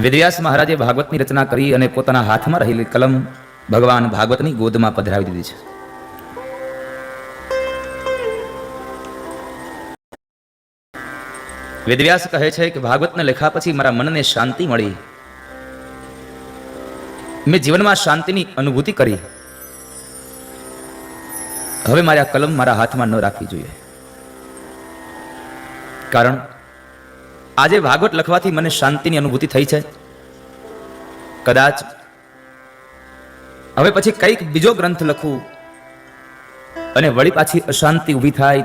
વેદવ્યાસ મહારાજે ભાગવતની રચના કરી અને પોતાના હાથમાં રહેલી કલમ ભગવાન ભાગવતની ગોદમાં પધરાવી દીધી છે. વેદવ્યાસ કહે છે કે ભાગવતને લેખા પછી મારા મનને શાંતિ મળી. મેં જીવનમાં શાંતિની અનુભૂતિ કરી. હવે મારે આ કલમ મારા હાથમાં ન રાખવી જોઈએ. કારણ આજે ભાગવત લખવાથી મને શાંતિની અનુભૂતિ થઈ છે. કદાચ હવે પછી કંઈક બીજો ગ્રંથ લખું અને વળી પાછી અશાંતિ ઊભી થાય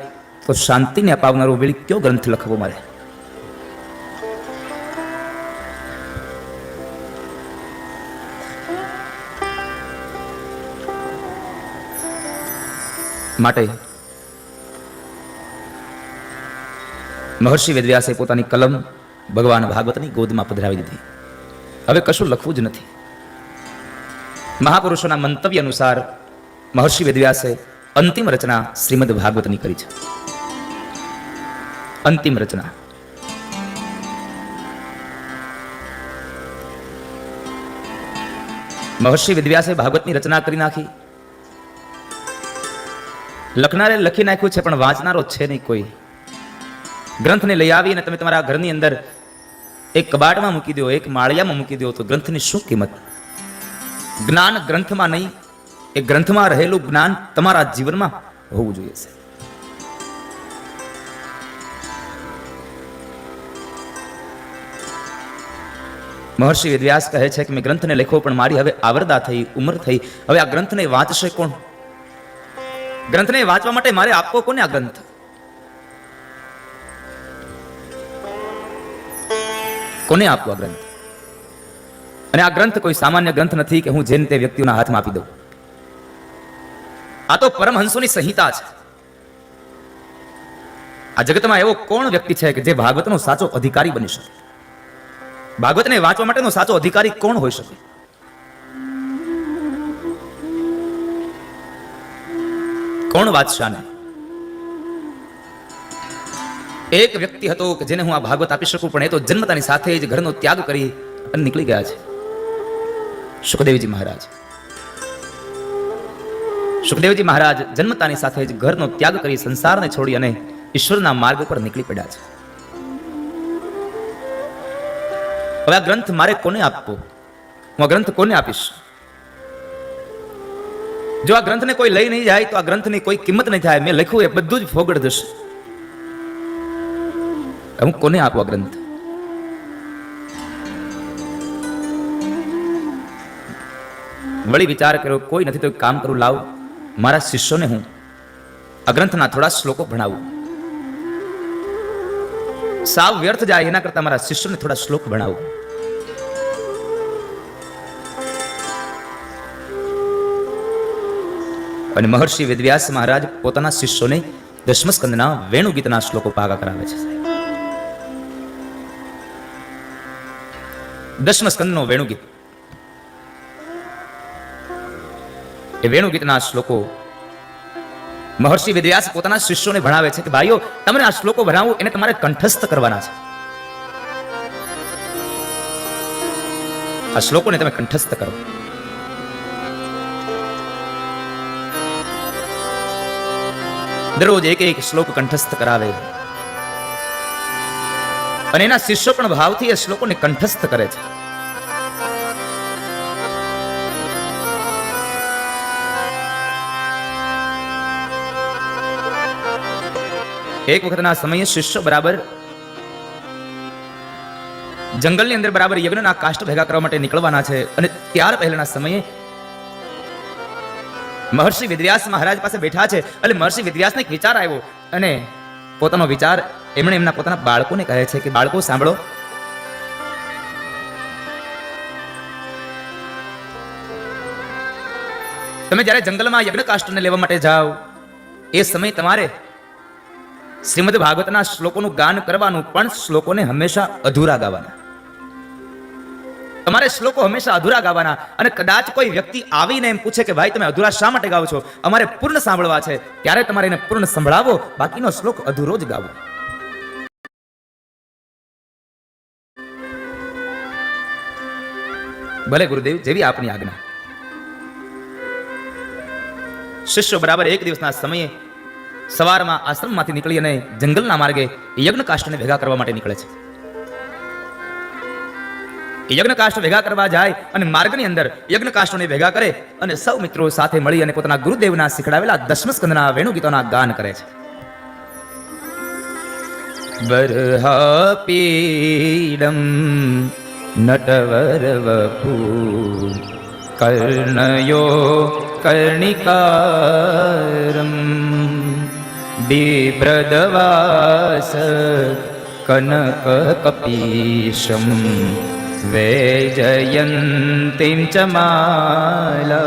તો શાંતિને અપાવનારો વળી કયો ગ્રંથ લખવો મારે? માટે મહર્ષિ વેદવ્યાસે પોતાની કલમ ભગવાન ભાગવતની ગોદમાં પધરાવી દીધી. હવે કશું લખવું જ નથી. મહાપુરુષોના મંતવ્ય અનુસાર મહર્ષિ વેદવ્યાસે અંતિમ રચના શ્રીમદ ભાગવતની કરી છે. અંતિમ રચના. મહર્ષિ વિદ્યાસે ભાગવતની રચના કરી નાખી. લખનારે લખી નાખ્યું છે, પણ વાંચનારો છે નહીં કોઈ. ગ્રંથને લઈ આવીને તમે તમારા ઘરની અંદર એક કબાટમાં મૂકી દો, એક માળિયામાં મૂકી દો, તો ગ્રંથની શું કિંમત? જ્ઞાન ગ્રંથમાં નહીં, એ ગ્રંથમાં રહેલું જ્ઞાન તમારા જીવનમાં હોવું જોઈએ છે મહર્ષિ વેદવ્યાસ કહે છે કે મેં ગ્રંથને લખ્યો પણ મારી હવે આવરદા થઈ, ઉંમર થઈ. હવે આ ગ્રંથને વાંચશે કોણ? ગ્રંથને વાંચવા માટે મારે આપવો કોને આ ગ્રંથ? કોને આપવો આ ગ્રંથ? અને આ ગ્રંથ કોઈ સામાન્ય ગ્રંથ નથી કે હું જેને તે વ્યક્તિઓના હાથમાં આપી દઉં. આ તો પરમહંસોની સંહિતા છે. આ જગતમાં એવો કોણ વ્યક્તિ છે કે જે ભાગવતનો સાચો અધિકારી બની શકે? ભાગવતને વાંચવા માટેનો સાચો અધિકારી કોણ હોઈ શકે? કોણ વાંચશાને એક વ્યક્તિ હતો કે જેને હું આ ભાગવત આપી શકું, પણ એ તો જન્મતાની સાથે જ ઘરનો ત્યાગ કરી અને નીકળી ગયા છે. સુખદેવજી મહારાજ. સુખદેવજી મહારાજ જન્મતાની સાથે જ ઘરનો ત્યાગ કરી સંસારને છોડી અને ઈશ્વરના માર્ગ પર નીકળી પડ્યા છે. હવે આ ગ્રંથ મારે કોને આપવો? હું આ ગ્રંથ કોને આપીશ? જો આ ગ્રંથને કોઈ લઈ નહીં જાય, તો આ ગ્રંથની કોઈ કિંમત નહીં થાય. મેં લખ્યું, એ બધું જ ફોગડ જશે હું કોને આપો આ ગ્રંથ? વળી વિચાર કર્યો, કોઈ નથી તો કામ કરું, લાવ. મારા શિષ્યોને હું આ ગ્રંથના થોડા શ્લોકો ભણાવું. સાવ વ્યર્થ જાય એના કરતા મારા શિષ્યોને થોડા શ્લોક ભણાવું. અને મહર્ષિ વેદવ્યાસ મહારાજ પોતાના શિષ્યોને દશમસ્કંદના વેણુ ગીતના શ્લોકો પાગા કરાવે છે. દશમ સ્કંદનો વેણુગીત. એ વેણુગીતના શ્લોકો મહર્ષિ વેદવ્યાસ પોતાના શિષ્યોને ભણાવે છે કે ભાઈઓ, તમને આ શ્લોકો ભણાવું એને તમારે કંઠસ્થ કરવાના છે. આ શ્લોકોને તમે કંઠસ્થ કરો. દરરોજ એક એક શ્લોક કંઠસ્થ કરાવે. અને એના શિષ્યો પણ ભાવથી એ શ્લોકોને કંઠસ્થ કરે છે. એક વખતના સમયે શિષ્ય બરાબર જંગલની અંદર બરાબર યજ્ઞના કાષ્ટ ભેગા કરવા માટે નીકળવાના છે. અને ત્યાર પહેલાના સમયે મહર્ષિ વિદ્યાસ મહારાજ પાસે બેઠા છે એટલે મહર્ષિ વિદ્યાસને એક વિચાર આવ્યો અને પોતાનો વિચાર એમણે એમના પોતાના બાળકોને કહે છે કે, બાળકો, સાંભળો. તમે જ્યારે જંગલમાં યજ્ઞ કાષ્ટને લેવા માટે જાઓ, એ સમય તમારે શ્રીમદ ભાગવતના શ્લોકોનું ગાન કરવાનું પણ શ્લોકોને હંમેશા અધૂરા ગાવાના. તમારે શ્લોકો હંમેશા અધૂરા ગાવાના અને કદાચ કોઈ વ્યક્તિ આવીને એમ પૂછે કે, ભાઈ, તમે અધૂરા શા માટે ગાઓ છો? અમારે પૂર્ણ સાંભળવા છે. ત્યારે તમારે એને પૂર્ણ સંભળાવો, બાકીનો શ્લોક અધૂરો જ ગાવો. ભલે ગુરુદેવ, જેવી આપની આજ્ઞા. શિષ્યો બરાબર એક દિવસના સમયે સવારમાં આશ્રમમાંથી નીકળી અને જંગલના માર્ગે યજ્ઞ કાષ્ટને ભેગા કરવા માટે નીકળે છે. યજ્ઞકાષ્ટ ભેગા કરવા જાય અને માર્ગની અંદર યજ્ઞ કાષ્ટોને ભેગા કરે અને સૌ મિત્રો સાથે મળી અને પોતાના ગુરુદેવના શીખડાવેલા દસમ સ્કંદના વેણુ ગીતોના ગાન કરે છે. બરહાપીડમ નટવર વપુ કર્ણયો કર્ણિકારમ બિભ્રદવાસ કનક કપીશમ, વૈજયંતીમ ચ માલા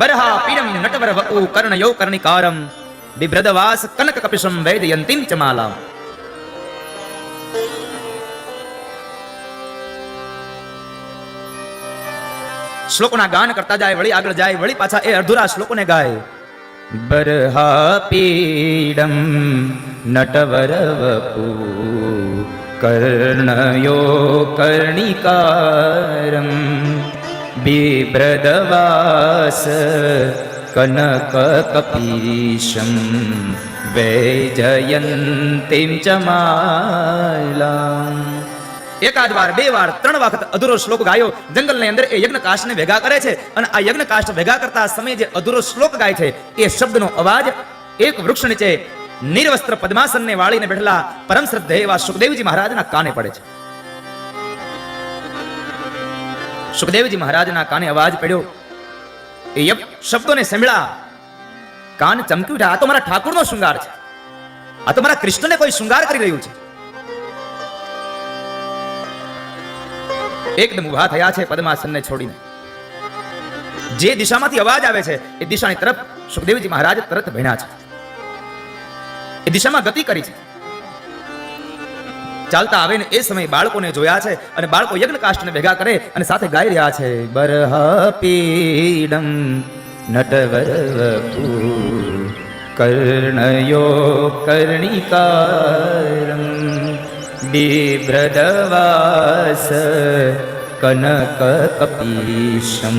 બરહા પીડમ નટવર વપુ કર્ણયો કર્ણિકારમ, બિભ્રદવાસ કનક કપિશમ, વૈજયંતીમ ચ માલા શ્લોકોના ગાન કરતા જાય, વળી આગળ જાય, વળી પાછા એ અધૂરા શ્લોકોને ગાય. વપુ કર્ણયો કર્ણિકારમ બિભ્રદવાસ કનક કપીશમ વૈજયંતીમ ચ માલા એકાદ વાર, બે વાર, ત્રણ વખત અધૂરો શ્લોક ગાયો. જંગલની અંદર એ યજ્ઞ કાષ્ટને ભેગા કરે છે અને આ યજ્ઞ કાષ્ટ ભેગા કરતા સમયે જે અધૂરો શ્લોક ગાય છે, એ શબ્દનો અવાજ એક વૃક્ષ નીચે નિર્વસ્ત્ર પદ્માસનને વાળીને બેઠેલા પરમ શ્રદ્ધે એવા સુખદેવજી મહારાજના કાને પડે છે. સુખદેવજી મહારાજના કાને અવાજ પડ્યો. એ શબ્દોને સંભળા. કાન ચમકી ઉઠ્યા આ તો મારા ઠાકુરનો શૃંગાર છે. આ તો મારા કૃષ્ણને કોઈ શૃંગાર કરી રહ્યું છે. એકદમ ઊભા થયા છે પદ્માસનને છોડીને. જે દિશામાંથી અવાજ આવે છે, એ દિશાની તરફ સુખદેવજી મહારાજ તરત ભણ્યા છે. એ દિશામાં ગતિ કરી છે. ચાલતા આવે ને એ સમય બાળકોને જોયા છે અને બાળકો યજ્ઞ કાષ્ટને ભેગા કરે અને સાથે ગાઈ રહ્યા છે. બરહ પીડમ નટવર કર્ણયો કર્ણિકારમ કનક કપીશમ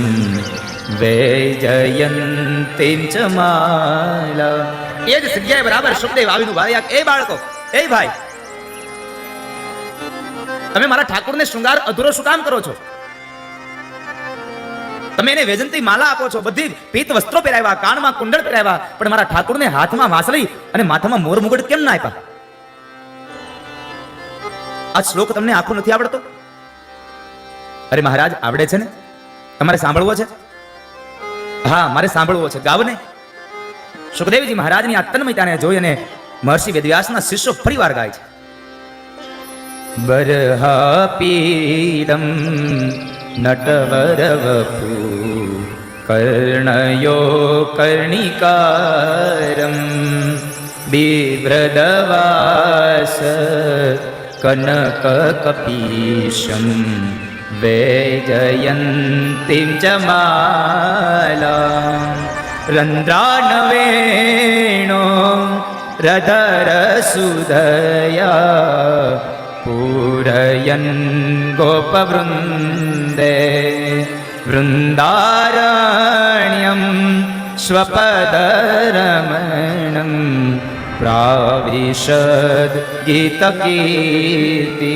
વૈજયંતીમ ચ માલા. એ જ જગ્યાએ બરાબર સુખદેવ આવીનું ભાઈ એ બાળકો, એ ભાઈ, તમે મારા ઠાકુરને શૃંગાર અધૂરો શું કામ કરો છો? તમે એને વેજંતી માલા આપો છો, બધી પીત વસ્ત્રો પહેરાવ્યા, કાનમાં કુંડળ પહેરાવ્યા, પણ મારા ઠાકુરને હાથમાં વાસળી અને માથામાં મોર મુગટ કેમ ના આપ્યા? આ શ્લોક તમને આખો નથી આવડતો? અરે મહારાજ, આવડે છે ને? તમારે સાંભળવો છે? હા, મારે સાંભળવો છે. ગાવ ને. સુખદેવજી મહારાજની આ તન્મયતાને જોઈ અને મહર્ષિ વેદવ્યાસના શિષ્યો ફરીવાર ગાય છે. બરહા પીડમ નટવર વપુ કર્ણયો કર્ણિકારમ બિભ્રદવાસ कनककपीशं वेजयन्ति च माला। रवेणो रधरसुदया पूरयन् गोपवृन्दे। वृन्दारण्यं स्वपदरमणम् પ્રાવિશદ ગીતકીર્તિ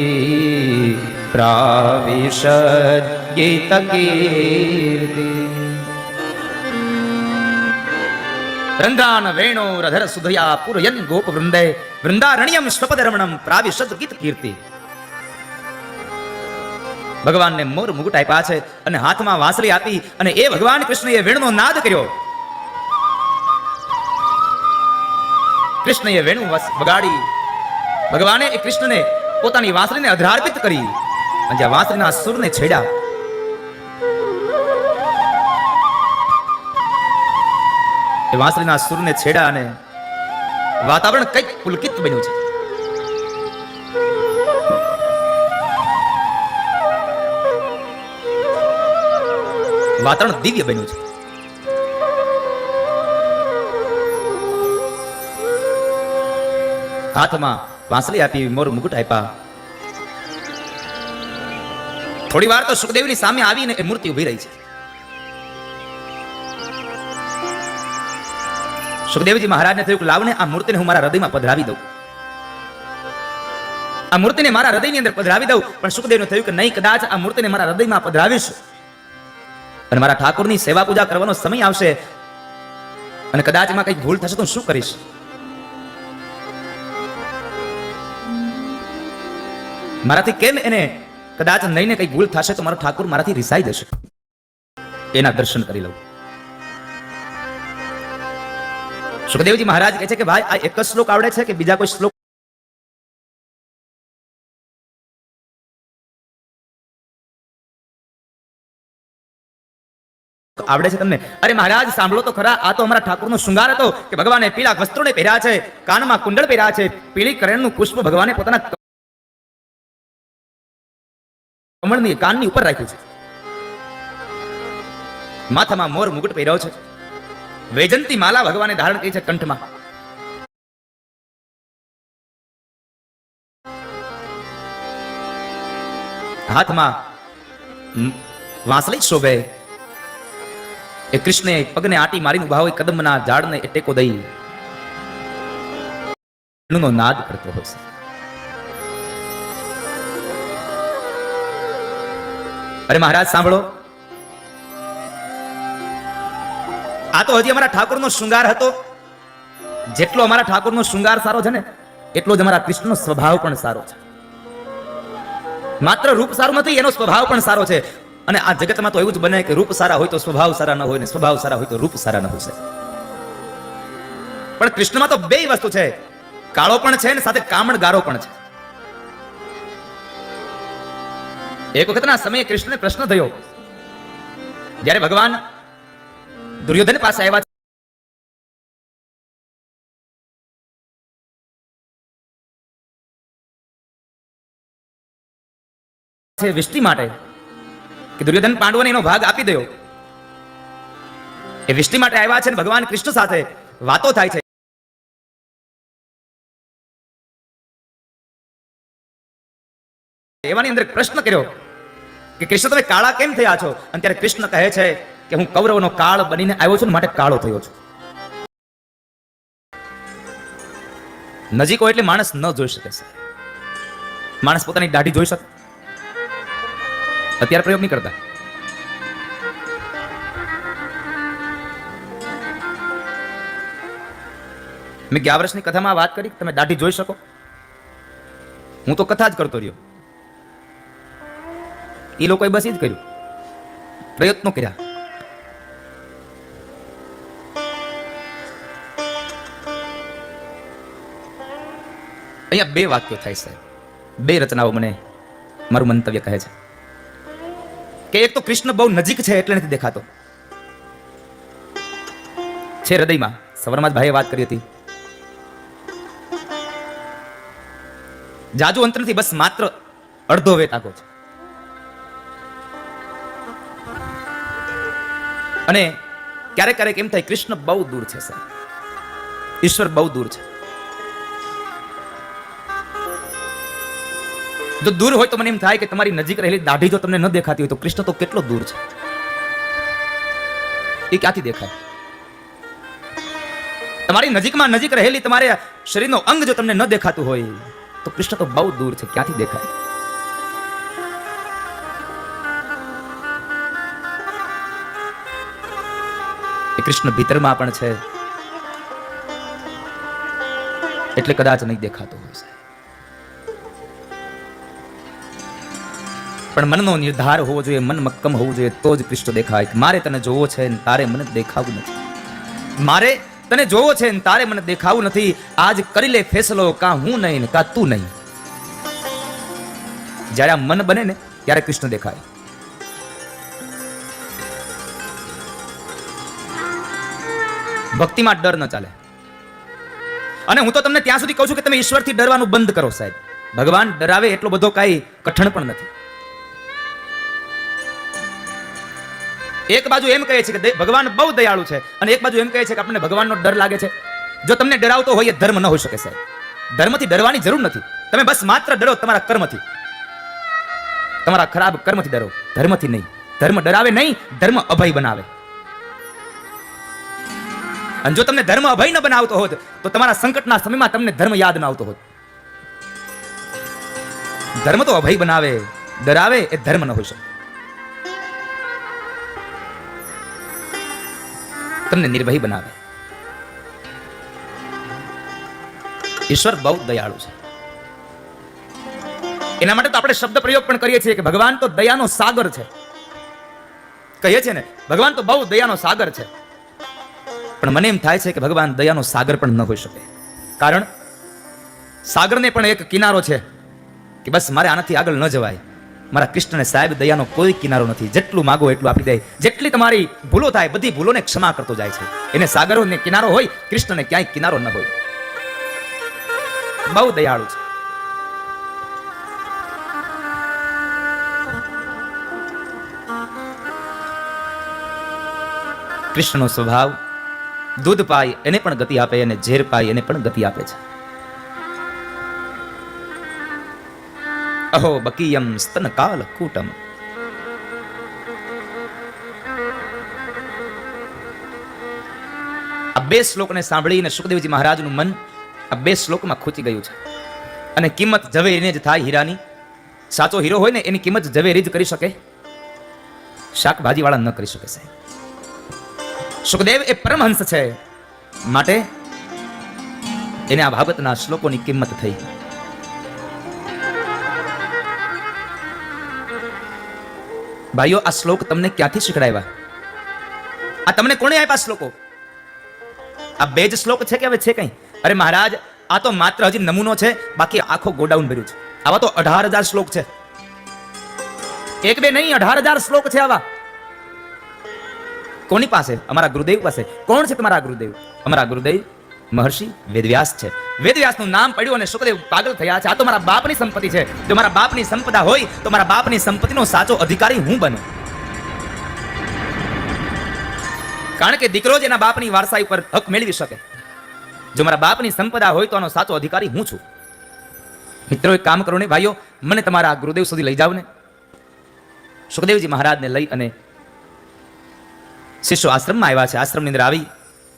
પ્રાવિશદ ગીતકીર્તિ રંધાન વેણો રધર સુધયા પુરયન ગોપ વૃંદે વૃંદારણ્યમ સ્વપદરમણમ પ્રાવિશદ ગીત કીર્તિ ભગવાનને મોર મુગુટ આપ્યા છે અને હાથમાં વાંસળી આપી, અને એ ભગવાન કૃષ્ણએ વેણનો નાદ કર્યો. કૃષ્ણએ વેણુ વગાડી. ભગવાને એ કૃષ્ણને પોતાની વાંસળીને અધરાર્પિત કરી અને જ્યાં વાંસળીના સુરને છેડ્યા એ વાંસળીના સુરને છેડા અને વાતાવરણ કંઈક પુલકિત બન્યું છે. વાતાવરણ દિવ્ય બન્યું છે. હાથમાં વાંસળી આપી મોર મુકુટ આપ્યા થોડી વાર તો સુખદેવની સામે આવીને એ મૂર્તિ ઊભી રહી છે. સુખદેવજી મહારાજને થયું કે લાવને આ મૂર્તિને હું મારા હૃદયમાં પધરાવી દઉં. આ મૂર્તિને મારા હૃદયની અંદર પધરાવી દઉં, પણ સુખદેવને થયું કે નહીં, કદાચ આ મૂર્તિને મારા હૃદયમાં પધરાવીશ. અને મારા ઠાકોરની સેવા પૂજા કરવાનો સમય આવશે. અને કદાચ એમાં કંઈક ભૂલ થશે તો શું કરીશ? મારાથી કેમ એને કદાચ નહીં ને કંઈક ભૂલ થશે તો મારો ઠાકુર મારાથી રિસાઈ જશે. એના દર્શન કરી લઉં. સુખદેવજી મહારાજ કહે છે કે ભાઈ, આ એક જ શ્લોક આવડે છે કે બીજા કોઈ શ્લોક? આવડે છે તમને? અરે મહારાજ, સાંભળો તો ખરા, આ તો અમારા ઠાકોરનો શૃંગાર હતો કે ભગવાને પીળા વસ્ત્રોને પહેર્યા છે, કાનમાં કુંડળ પહેર્યા છે, પીળી કરણનું પુષ્પ ભગવાને પોતાના કમળની કાનની ઉપર રાખ્યું છે. માથામાં મોર મુગટ પહેર્યો છે. વૈજંતી માલા ભગવાને ધારણ કરી છે કંઠમાં. હાથમાં વાંસળી શોભે. એ કૃષ્ણે પગને આટી મારીને ઊભા હોય, કદમના ઝાડને ટેકો દઈ. નાદ કરતો હોય અરે મહારાજ, સાંભળો. આ તો હજી અમારા ઠાકોરનો શૃંગાર હતો. જેટલો અમારા ઠાકોરનો શૃંગાર સારો છે ને, એટલો જ અમારા કૃષ્ણનો સ્વભાવ પણ સારો છે. માત્ર રૂપ સારું નથી, એનો સ્વભાવ પણ સારો છે. અને આ જગતમાં તો એવું જ બને કે રૂપ સારા હોય તો સ્વભાવ સારા ન હોય ને સ્વભાવ સારા હોય તો રૂપ સારા ન હોય પણ કૃષ્ણમાં તો બે વસ્તુ છે. કાળો પણ છે ને, સાથે કામણ ગારો પણ છે. એક વખતના સમયે કૃષ્ણને પ્રશ્ન થયો. જ્યારે ભગવાન દુર્યોધન પાસે આવ્યા છે વિષ્ટિ માટે, કે દુર્યોધન પાંડવોને એનો ભાગ આપી દયો. એ વિષ્ટિ માટે આવ્યા છે ભગવાન કૃષ્ણ સાથે વાતો થાય છે. એવાની અંદર પ્રશ્ન કર્યો. કે કૃષ્ણ તમે કાળા કેમ થયા છો? અને ત્યારે કૃષ્ણ કહે છે કે હું કૌરવનો કાળ બનીને આવ્યો છું માટે કાળો થયો છું. નજીક એટલે માણસ ન જોઈ શકે છે. માણસ પોતાની દાઢી જોઈ શકે. અત્યારે પ્રયોગ નહીં કરતા. મેં ગયા વર્ષની કથામાં વાત કરી તમે દાઢી જોઈ શકો. હું તો કથા જ કરતો રહ્યો. એ લોકોએ બસ એ જ કર્યું. પ્રયત્નો કર્યા. અહીંયા બે વાક્યો થાય છે બે રચનાઓ મને મારું મંતવ્ય કહે છે. કે એક તો કૃષ્ણ બહુ નજીક છે એટલે નથી દેખાતો. છે હૃદયમાં, સવારમાં જ ભાઈએ વાત કરી હતી. જાજુ અંતર નથી બસ માત્ર અડધો વેટ આગો છે. અને ક્યારેક ક્યારેક એમ થાય કૃષ્ણ બહુ દૂર છે, સાહેબ. ઈશ્વર બહુ દૂર છે. જો દૂર હોય તો મને એમ થાય કે તમારી નજીક રહેલી દાઢી જો તમને ન દેખાતી હોય તો કૃષ્ણ તો કેટલો દૂર છે. એ ક્યાંથી દેખાય? તમારી નજીકમાં નજીક રહેલી તમારે શરીરનો અંગ જો તમને ન દેખાતું હોય તો કૃષ્ણ તો બહુ દૂર છે. ક્યાંથી દેખાય? કૃષ્ણ ભીતરમાં પણ છે. એટલે કદાચ નહીં દેખાતો હોય પણ મનનો નિર્ધાર હોવો જોઈએ, મન મક્કમ હોવું જોઈએ, તો જ કૃષ્ણ દેખાય. મારે તને જોવો છે ને તારે મને દેખાવું નથી. મારે તને જોવો છે ને તારે મને દેખાવું નથી. આજ કરી લે ફેસલો, કા હું નહીં ને કા તું નહીં. જ્યારે આ મન બને ને, ત્યારે કૃષ્ણ દેખાય. ભક્તિમાં ડર ન ચાલે. અને હું તો તમને ત્યાં સુધી કહું છું કે તમે ઈશ્વરથી ડરવાનું બંધ કરો સાહેબ. ભગવાન ડરાવે એટલો બધો કાંઈ કઠણ પણ નથી. એક બાજુ એમ કહે છે કે ભગવાન બહુ દયાળુ છે અને એક બાજુ એમ કહે છે કે આપણને ભગવાનનો ડર લાગે છે. જો તમને ડરાવતો હોય એ ધર્મ ન હોઈ શકે સાહેબ. ધર્મથી ડરવાની જરૂર નથી. તમે બસ માત્ર ડરો તમારા કર્મથી. તમારા ખરાબ કર્મથી ડરો. ધર્મથી નહીં. ધર્મ ડરાવે નહીં, ધર્મ અભય બનાવે. અને જો તમને ધર્મ અભય ન બનાવતો હોત, તો તમારા સંકટના સમયમાં તમને ધર્મ યાદ ન આવતો હોત. ધર્મ તો અભય બનાવે, ડરાવે એ ધર્મ ન હોઈ શકે. તમને નિર્ભય બનાવે. ઈશ્વર બહુ દયાળુ છે. એના માટે તો આપણે શબ્દ પ્રયોગ પણ કરીએ છીએ કે ભગવાન તો દયાનો સાગર છે. કહીએ છીએ ને, ભગવાન તો બહુ દયાનો સાગર છે. પણ મને એમ થાય છે કે ભગવાન દયાનો સાગર પણ ન હોઈ શકે. કારણ સાગરને પણ એક કિનારો છે કે બસ મારે આનાથી આગળ ન જવાય. મારા કૃષ્ણને સાહેબ દયાનો કોઈ કિનારો નથી. જેટલું માગો એટલું આપી દે. જેટલી તમારી ભૂલો થાય, બધી ભૂલોને ક્ષમા કરતો જાય છે. એને સાગરો ને કિનારો હોય, કૃષ્ણને ક્યાંય કિનારો ન હોય. બહુ દયાળુ છે. કૃષ્ણનો સ્વભાવ દૂધ પાય એને પણ ગતિ આપે અને ઝેર પાય એને પણ ગતિ આપે છે. અહો બકીયમ સ્તન કાલ કૂટમ. આ બે શ્લોકને સાંભળીને સુખદેવજી મહારાજનું મન આ બે શ્લોકમાં ખૂચી ગયું છે. અને કિંમત ઝવેરીને જ થાય હીરાની. સાચો હીરો હોય ને એની કિંમત ઝવેરી જ કરી શકે. શાકભાજી વાળા ન કરી શકે સાહેબ. સુખદેવ એ પરમહંસ છે. માટે એને આ ભાગવતના શ્લોકોની કિંમત થઈ. ભાઈઓ, આ શ્લોક તમને ક્યાંથી શીખડાવ્યા આ તમને કોણે આપ્યા શ્લોકો? આ બે જ શ્લોક છે કે હવે છે કઈ? અરે મહારાજ, આ તો માત્ર હજી નમૂનો છે, બાકી આખો ગોડાઉન ભર્યું છે. આવા તો અઢાર હજાર શ્લોક છે. એક બે નહીં, અઢાર હજાર શ્લોક છે આવા. કોની પાસે? અમારા ગુરુદેવ પાસે. કોણ છે તમારા ગુરુદેવ? અમારા ગુરુદેવ મહર્ષિ વેદવ્યાસ છે. વેદવ્યાસનું નામ પડ્યું અને સુખદેવ પાગલ થયા છે. આ તો મારા બાપની સંપત્તિ છે. જો મારા બાપની સંપદા હોય, તો મારા બાપની સંપત્તિનો સાચો અધિકારી હું બનું. કારણ કે દીકરો જ એના બાપની વારસાઈ પર હક મેળવી શકે. જો મારા બાપની સંપદા હોય, તો આનો સાચો અધિકારી હું છું. મિત્રો, એક કામ કરો ને, ભાઈઓ, મને તમારા ગુરુદેવ સુધી લઈ જાવ ને સુખદેવજી મહારાજને લઈ અને શિષ્યો આશ્રમમાં આવ્યા છે. આશ્રમની અંદર આવી.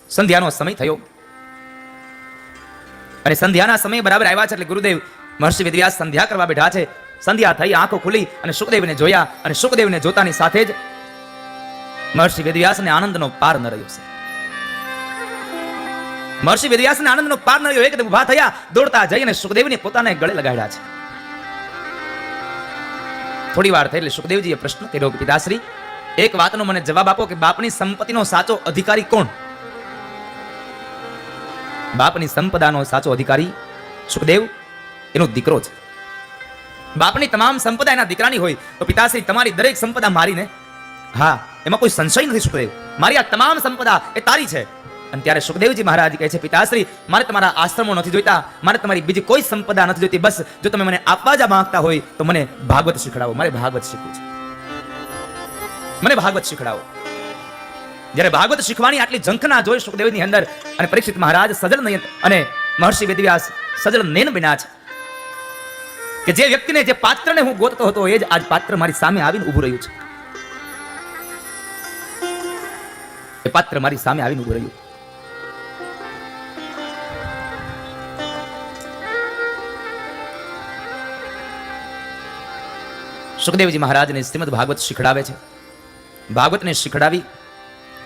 સંધ્યાનો સમય થયો. અને સંધ્યાના સમય બરાબર આવ્યા છે એટલે ગુરુદેવ મહર્ષિ વિદ્યાસ સંધ્યા કરવા બેઠા છે. સંધ્યા થઈ, આંખો ખુલી અને સુખદેવને જોયા અને સુખદેવને જોતાની સાથે જ મહર્ષિ વેદવ્યાસને આનંદનો પાર ન રહ્યો છે. મહર્ષિ વેદવ્યાસને આનંદનો પાર ન રહ્યો એકદમ ઊભા થયા, દોડતા જઈને સુખદેવને પોતાને ગળે લગાડ્યા છે. થોડી વાર થઈ એટલે સુખદેવજીએ પ્રશ્ન કર્યો કે, પિતાશ્રી એક વાતનો મને જવાબ આપો કે બાપની સંપત્તિનો સાચો અધિકારી કોણ? બાપની સંપદાનો સાચો અધિકારી સુખદેવ એનો દીકરો છે. બાપની તમામ સંપદા એના દીકરાની હોય, તો પિતાશ્રી, તમારી દરેક સંપદા મારીને, હા, એમાં કોઈ સંશય નથી સુખદેવ. મારી આ તમામ સંપદા એ તારી છે. અને ત્યારે સુખદેવજી મહારાજ કહે છે, પિતાશ્રી, મારે તમારા આશ્રમો નથી જોઈતા, મારે તમારી બીજી કોઈ સંપદા નથી જોઈતી, બસ જો તમે મને આપવા જ માંગતા હોય, તો મને ભાગવત શીખડાવો. મારે ભાગવત શીખવું છે. મને ભાગવત શીખડાવો. જ્યારે ભાગવત શીખવાની આટલી ઝંખના જોઈ સુખદેવની અંદર અને પરીક્ષિત મહારાજ સજળ નયન અને મહર્ષિ વેદવ્યાસ સજળ નયન બન્યા છે, કે જે વ્યક્તિને જે પાત્રને હું ગોતતો હતો એ જ આજ પાત્ર મારી સામે આવીને ઊભું રહ્યું છે. એ પાત્ર મારી સામે આવીને ઊભું રહ્યું. સુખદેવજી મહારાજને શ્રીમદ ભાગવત શીખડાવે છે. ભાગવતને શીખડાવી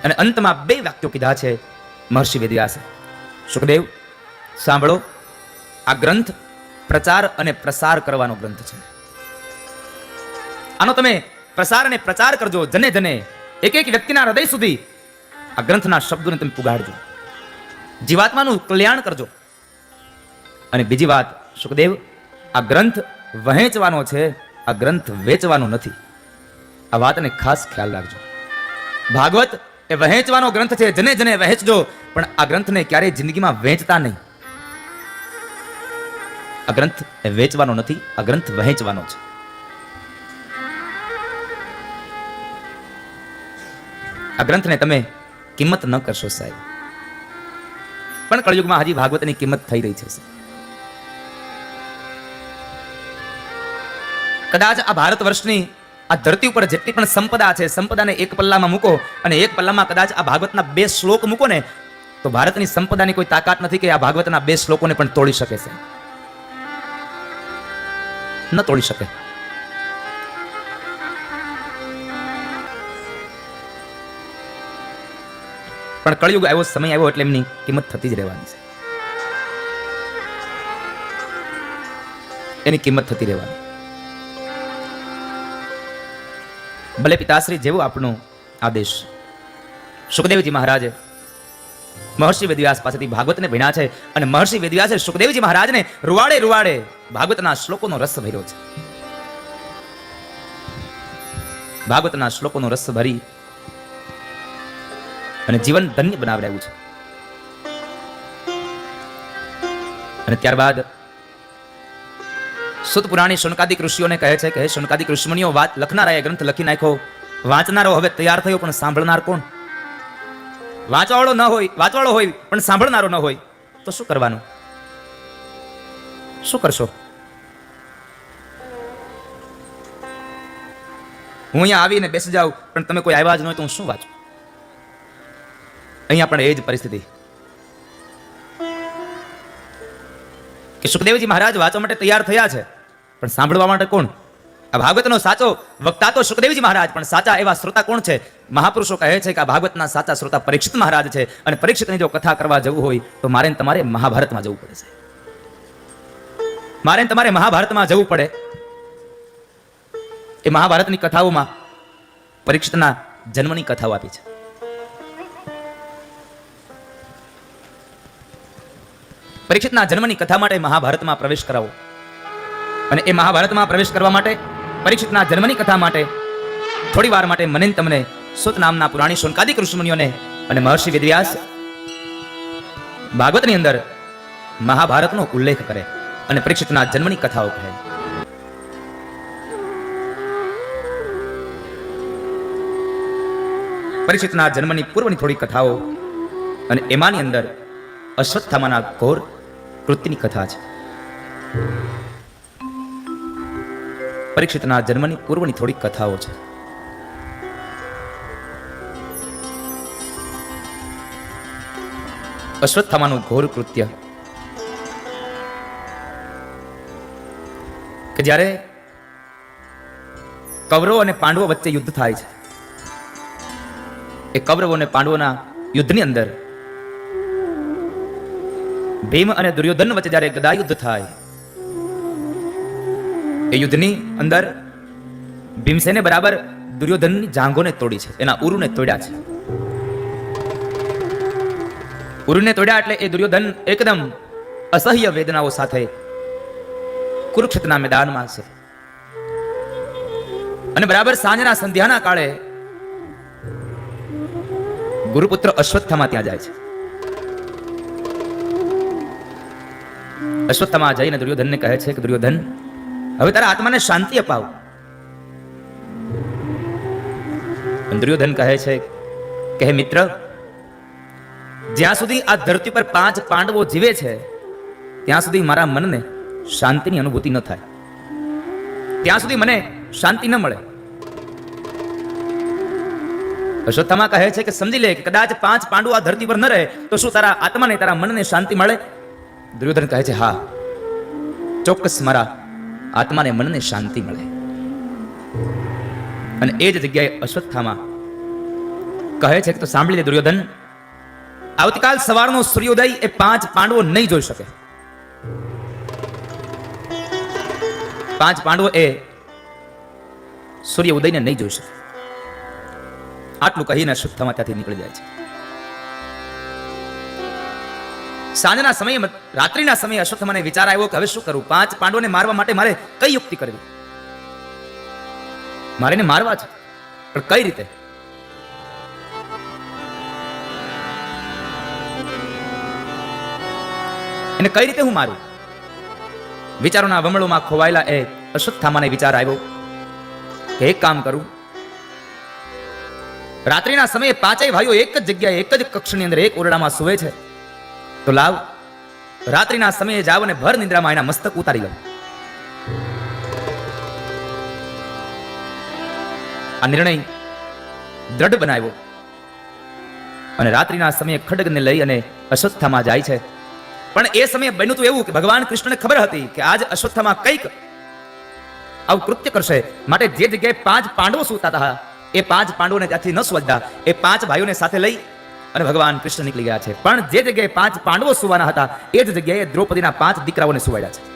અને અંતમાં બે વાક્યો કીધા છે મહર્ષિ વેદવ્યાસે. સુખદેવ, સાંભળો. આ ગ્રંથ પ્રચાર અને પ્રસાર કરવાનો ગ્રંથ છે. આનો તમે પ્રસાર અને પ્રચાર કરજો જને જને. એક એક વ્યક્તિના હૃદય સુધી આ ગ્રંથના શબ્દોને તમે પુગાડજો. જીવાત્માનું કલ્યાણ કરજો. અને બીજી વાત, સુખદેવ, આ ગ્રંથ વહેંચવાનો છે, આ ગ્રંથ વેચવાનો નથી. આ વાતને ખાસ ખ્યાલ રાખજો. ભાગવત એ વહેંચવાનો ગ્રંથ છે, જને જને વહેંચજો, પણ આ ગ્રંથને ક્યારેય જિંદગીમાં વહેંચતા નહીં. આ ગ્રંથ એ વેચવાનો નથી, આ ગ્રંથ વહેંચવાનો છે. આ ગ્રંથને તમે કિંમત ન કરશો સાહેબ. પણ કળયુગમાં હજી ભાગવતની કિંમત થઈ રહી છે કદાચ આ ભારત વર્ષની આ ધરતી ઉપર જેટલી પણ સંપદા છે, સંપદાને એક પલ્લામાં મૂકો અને એક પલ્લામાં કદાચ આ ભાગવતના બે શ્લોક મૂકો ને, તો ભારતની સંપદાની કોઈ તાકાત નથી કે આ ભાગવતના બે શ્લોકોને પણ તોડી શકે છે. ન તોડી શકે. પણ કળિયુગ આવ્યો, સમય આવ્યો એટલે એમની કિંમત થતી જ રહેવાની છે. એની કિંમત થતી રહેવાની. ભલે પિતાશ્રી જેવું આપણું આદેશ. સુખદેવજી મહારાજે મહર્ષિ વેદવ્યાસ પાસેથી ભાગવતને ભણ્યા છે અને મહર્ષિ વેદવ્યાસે સુખદેવજી મહારાજને રૂવાડે રૂવાડે ભાગવતના શ્લોકોનો રસ ભર્યો છે. ભાગવતના શ્લોકોનો રસ ભરી અને જીવન ધન્ય બનાવડાવ્યું છે. અને ત્યારબાદ સુત શોનકાદિક ઋષિઓને કહે છે કે શોનકાદિક ઋષિમુનિઓ વાત લખનારાએ ગ્રંથ લખી નાખ્યો. વાંચનારો હવે તૈયાર થયો, પણ સાંભળનાર કોણ? વાંચવાળો ન હોય વાંચવાળો હોય, પણ સાંભળનારો ન હોય. તો શું કરવાનું? શું કરશો? હું અહીંયા આવીને બેસી જાઉં, પણ તમે કોઈ આવ્યા જ ન હોય તો હું શું વાંચું? અહીંયા પણ એ જ પરિસ્થિતિ. કે સુખદેવજી મહારાજ વાંચવા માટે તૈયાર થયા છે. પણ સાંભળવા માટે કોણ? આ ભાગવતનો સાચો વક્તા તો સુખદેવજી મહારાજ, પણ સાચા એવા શ્રોતા કોણ છે? મહાપુરુષો કહે છે કે આ ભાગવતના સાચા શ્રોતા પરીક્ષિત મહારાજ છે અને પરીક્ષિતની જો કથા કરવા જવું હોય તો મારે તમારે મહાભારતમાં જવું પડે છે. મારે તમારે મહાભારતમાં જવું પડે. એ મહાભારતની કથાઓમાં પરીક્ષિતના જન્મની કથાઓ આપી છે. પરીક્ષિતના જન્મની કથા માટે મહાભારતમાં પ્રવેશ કરાવો. અને એ મહાભારતમાં પ્રવેશ કરવા માટે, પરીક્ષિતના જન્મની કથા માટે, થોડી વાર માટે મને તમને સુત નામના પુરાણી શોનકાદિક ઋષિમુનિઓને અને મહર્ષિ વિદ્યાસ ભાગવતની અંદર મહાભારતનો ઉલ્લેખ કરે અને પરીક્ષિતના જન્મની કથાઓ કહે. પરીક્ષિતના જન્મની પૂર્વની થોડી કથાઓ અને એમાંની અંદર અશ્વત્થામાના ઘોર કૃત્યની કથા છે. પરીક્ષિતના જન્મની પૂર્વની થોડી કથાઓ છે. અશ્વત્થામાનું ઘોર કૃત્ય. કે જ્યારે કૌરવો અને પાંડવો વચ્ચે યુદ્ધ થાય છે, એ કૌરવો અને પાંડવોના યુદ્ધની અંદર ભીમ અને દુર્યોધન વચ્ચે જ્યારે ગદા યુદ્ધ થાય, એ યુદ્ધની અંદર ભીમસેને બરાબર દુર્યોધનની જાંઘોને તોડી છે, એના ઉરુને તોડ્યા છે. ઉરુને તોડ્યા એટલે એ દુર્યોધન એકદમ અસહ્ય વેદનાઓ સાથે કુરુક્ષેત્રના મેદાનમાં છે. અને બરાબર સાંજના સંધ્યાના કાળે ગુરુપુત્ર અશ્વત્થામાં ત્યાં જાય છે. અશ્વત્થામાં જઈને દુર્યોધનને કહે છે કે, દુર્યોધન, હવે તારા આત્માને શાંતિ અપાવ. દુર્યોધન કહે છે કે, હે મિત્ર, જ્યાં સુધી આ ધરતી પર પાંચ પાંડવો જીવે છે, ત્યાં સુધી મારા મનને શાંતિની અનુભૂતિ ન થાય. ત્યાં સુધી મને શાંતિ ન મળે. અશ્વત્થામા કહે છે કે, સમજી લે કે કદાચ પાંચ પાંડવો આ ધરતી પર ન રહે, તો શું તારા આત્માને, તારા મનને શાંતિ મળે? દુર્યોધન કહે છે, હા, ચોક્કસ મારા આત્માને મનને શાંતિ મળે. અને એ જ જગ્યાએ અશ્વત્થામાં કહે છે કે, તો સાંભળી લે દુર્યોધન, આવતીકાલ સવારનો સૂર્યોદય એ પાંચ પાંડવો નહીં જોઈ શકે. પાંચ પાંડવો એ સૂર્ય ઉદયને નહીં જોઈ શકે. આટલું કહીને અશ્વત્થામાં ત્યાંથી નીકળી જાય છે. સાંજના સમયે રાત્રિના સમયે અશ્વત્થામાને વિચાર આવ્યો કે હવે શું કરું? પાંચ પાંડવોને મારવા માટે મારે કઈ યુક્તિ કરવી? મારે એને મારવા છે. પણ કઈ રીતે? એને કઈ રીતે હું મારું? વિચારોના વમળોમાં ખોવાયેલા એ અશ્વત્થામાને વિચાર આવ્યો કે એક કામ કરું. રાત્રિના સમયે પાંચેય ભાઈઓ એક જ જગ્યાએ, એક જ કક્ષની અંદર એક ઓરડામાં સુવે છે. તો લાવ, રાત્રિના સમયે જાવ અને ભર નિંદ્રામાં એના મસ્તક ઉતારી લઉં આ નિર્ણય દ્રઢ બનાવ્યો. અને રાત્રિના સમયે ખડગને લઈ અને અશ્વત્થામાં જાય છે. પણ એ સમયે બન્યું તું એવું કે ભગવાન કૃષ્ણને ખબર હતી કે આજ અશ્વત્થામાં કંઈક આવું કૃત્ય કરશે. માટે જે જગ્યાએ પાંચ પાંડવો સૂતા હતા, એ પાંચ પાંડવોને ત્યાંથી ન સુવજતા એ પાંચ ભાઈઓને સાથે લઈ અને ભગવાન કૃષ્ણ નીકળી ગયા છે. પણ જે જગ્યાએ પાંચ પાંડવો સુવાના હતા, એ જ જગ્યાએ દ્રૌપદીના પાંચ દીકરાઓને સુવાડ્યા છે.